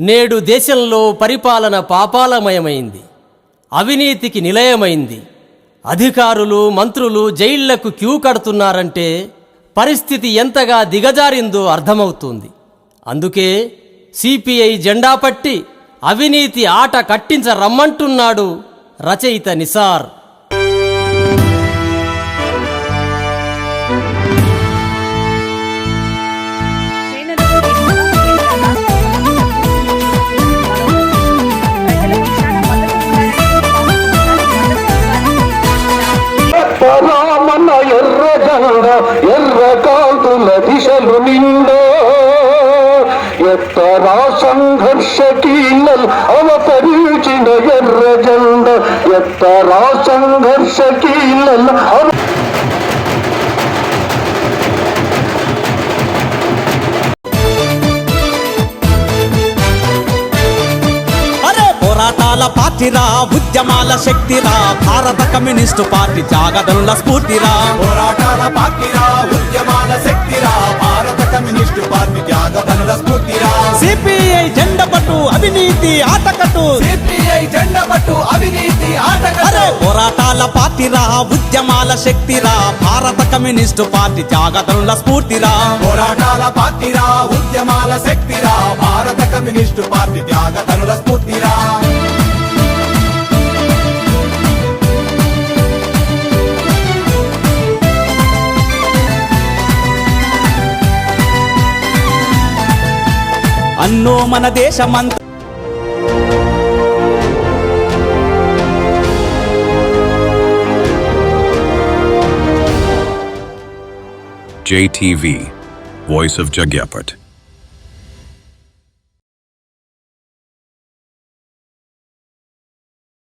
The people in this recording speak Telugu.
నేడు దేశంలో పరిపాలన పాపాలమయమైంది. అవినీతికి నిలయమైంది. అధికారులు మంత్రులు జైళ్ళకు క్యూ కడుతున్నారంటే పరిస్థితి ఎంతగా దిగజారిందో అర్థమవుతుంది. అందుకే సిపిఐ జెండా పట్టి అవినీతి ఆట కట్టించరమ్మంటున్నాడు రచయిత నిసార్. ఎర్ర జెండ ఎర్ర కాంతుల దిశలు నిండా ఎత్తరా సంఘర్ష కీలల్ అవతరించిన ఎర్ర జెండ ఎత్తరా సంఘర్ష కీలల్ అవ పోరాటాల పార్టీరా ఉద్యమాల శక్తిరా భారత కమ్యూనిస్టు పార్టీ త్యాగదనుల స్ఫూర్తిరా. పోరాటాల పార్టీరా ఉద్యమాల శక్తిరా భారత కమ్యూనిస్టు పార్టీ త్యాగధనుల స్ఫూర్తిరా. సిపిఐ జెండ పట్టు అవినీతి ఆటకట్టు. సిపిఐ జెండ పట్టు అవినీతి ఆటగాడు పోరాటాల పార్టీరా ఉద్యమాల శక్తిరా భారత కమ్యూనిస్టు పార్టీ త్యాగదనుల స్ఫూర్తిరా. పోరాటాల పార్టీరా ఉద్యమాల శక్తిరా భారత కమ్యూనిస్టు పార్టీ త్యాగధనుల స్ఫూర్తిరా. అన్నో మన దేశమంత JTV, Voice of Jagyapat.